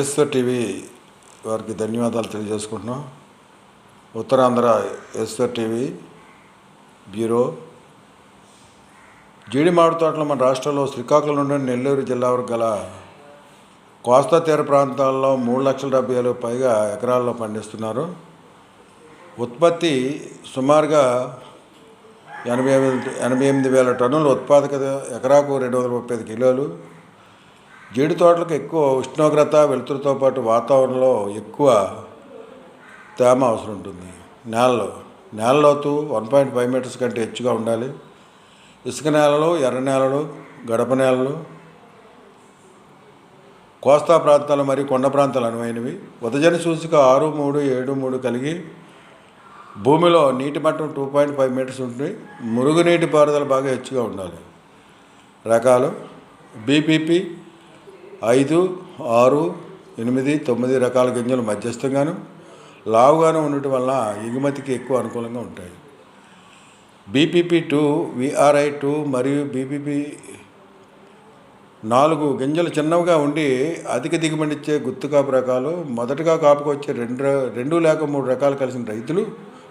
SR TV వారికి ధన్యవాదాలు తెలియజేసుకుంటున్నాం. Uttarandhra SR TV bureau. జీడి మామిడి తోటలు మన రాష్ట్రంలో శ్రీకాకుళం నుండి నెల్లూరు జిల్లా వరకు గల కోస్తా తీర ప్రాంతాల్లో మూడు లక్షల డెబ్బై వేలు పైగా ఎకరాల్లో పండిస్తున్నారు. ఉత్పత్తి సుమారుగా ఎనభై ఎనిమిది ఎనభై ఎనిమిది వేల టన్నుల ఉత్పాదకత ఎకరాకు రెండు వందల ముప్పై ఐదు కిలోలు. జీడి తోటలకు ఎక్కువ ఉష్ణోగ్రత వెలుతురుతో పాటు వాతావరణంలో ఎక్కువ తేమ అవసరం ఉంటుంది. నేలలో నేల లోతు వన్ పాయింట్ ఫైవ్ మీటర్స్ కంటే హెచ్చుగా ఉండాలి. ఇసుక నేలలు ఎర్ర నేలలు గడప నేలలు కోస్తా ప్రాంతాలు మరియు కొండ ప్రాంతాలు అనువైనవి. ఉదజని సూచిక ఆరు మూడు ఏడు మూడు కలిగి భూమిలో నీటి మట్టం టూ పాయింట్ ఫైవ్ మీటర్స్ ఉంటుంది. మురుగునీటి పారుదల బాగా హెచ్చుగా ఉండాలి. రకాలు బీపీపీ ఐదు ఆరు ఎనిమిది తొమ్మిది రకాల గింజలు మధ్యస్థంగాను లావుగాను ఉండటం వల్ల ఎగుమతికి ఎక్కువ అనుకూలంగా ఉంటాయి. బీపీపీ టూ విఆర్ఐ టూ మరియు బీపీపీ నాలుగు గింజలు చిన్నవిగా ఉండి అధిక దిగుబడి ఇచ్చే గుత్తు కాపు రకాలు మొదటగా కాపుకు వచ్చే రెండు రెండు లేక మూడు రకాలు కలిసిన రైతులు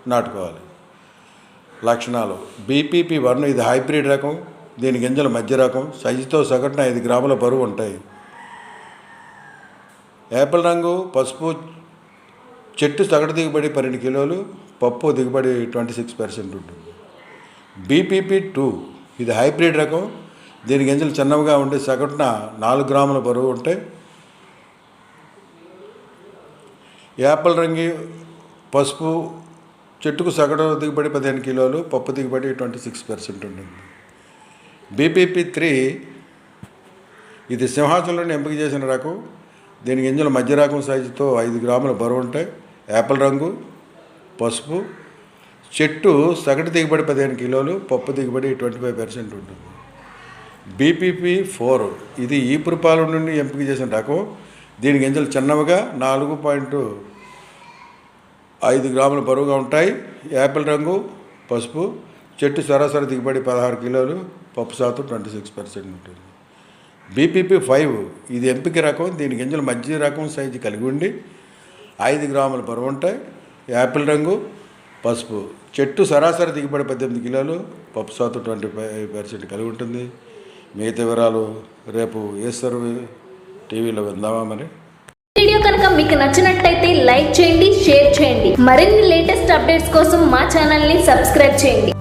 నాటుకోవాలి. లక్షణాలు బీపీపీ వన్ ఇది హైబ్రిడ్ రకం దీని గింజలు మధ్య రకం సైజుతో సగటున ఐదు గ్రాముల బరువు ఉంటాయి. యాపిల్ రంగు పసుపు చెట్టు సగటు దిగుబడి పన్నెండు కిలోలు పప్పు దిగుబడి ట్వంటీ సిక్స్ పర్సెంట్ ఉంటుంది. బీపీపీ టూ ఇది హైబ్రిడ్ రకం. దీని గింజలు చిన్నవిగా ఉండి సగటున నాలుగు గ్రాముల బరువు ఉంటాయి. యాపిల్ రంగి పసుపు చెట్టుకు సగటు దిగుబడి పదిహేను కిలోలు పప్పు దిగుబడి ట్వంటీ సిక్స్ పర్సెంట్ ఉంటుంది. బీపీపీ త్రీ ఇది సింహాచలంలోని ఎంపిక చేసిన రకం. దీని గింజలు మధ్య రకం సైజుతో ఐదు గ్రాముల బరువు ఉంటాయి. యాపిల్ రంగు పసుపు చెట్టు సగటు దిగుబడి పదిహేను కిలోలు పప్పు దిగుబడి ట్వంటీ ఫైవ్ పర్సెంట్ ఉంటుంది. బీపీపీ ఫోర్ ఇది ఈపురపాలెం నుండి ఎంపిక చేసిన రకం. దీని గింజలు చిన్నవిగా నాలుగు పాయింట్ ఐదు గ్రాముల బరువుగా ఉంటాయి. యాపిల్ రంగు పసుపు చెట్టు సరాసరి దిగుబడి పదహారు కిలోలు పప్పు శాతం ట్వంటీ సిక్స్ పర్సెంట్ ఉంటుంది. బీపీపీ ఫైవ్ ఇది ఎంపిక రకం దీని గింజలు మధ్య రకం సైజు కలిగి ఉండి ఐదు గ్రాముల బరువు ఉంటాయి యాపిల్ రంగు పసుపు. చెట్టు సరాసరి దిగుబడి పద్దెనిమిది కిలోలు పప్పు శాతం ట్వంటీ ఫైవ్ పర్సెంట్ కలిగి ఉంటుంది. మిగతా వివరాలు రేపు ఏసర్ టీవీలో విందామా మరి? వీడియో కనుక మీకు నచ్చినట్టయితే లైక్ చేయండి షేర్ చేయండి. మరిన్ని లేటెస్ట్ అప్డేట్స్ కోసం మా ఛానల్ని సబ్స్క్రైబ్ చేయండి.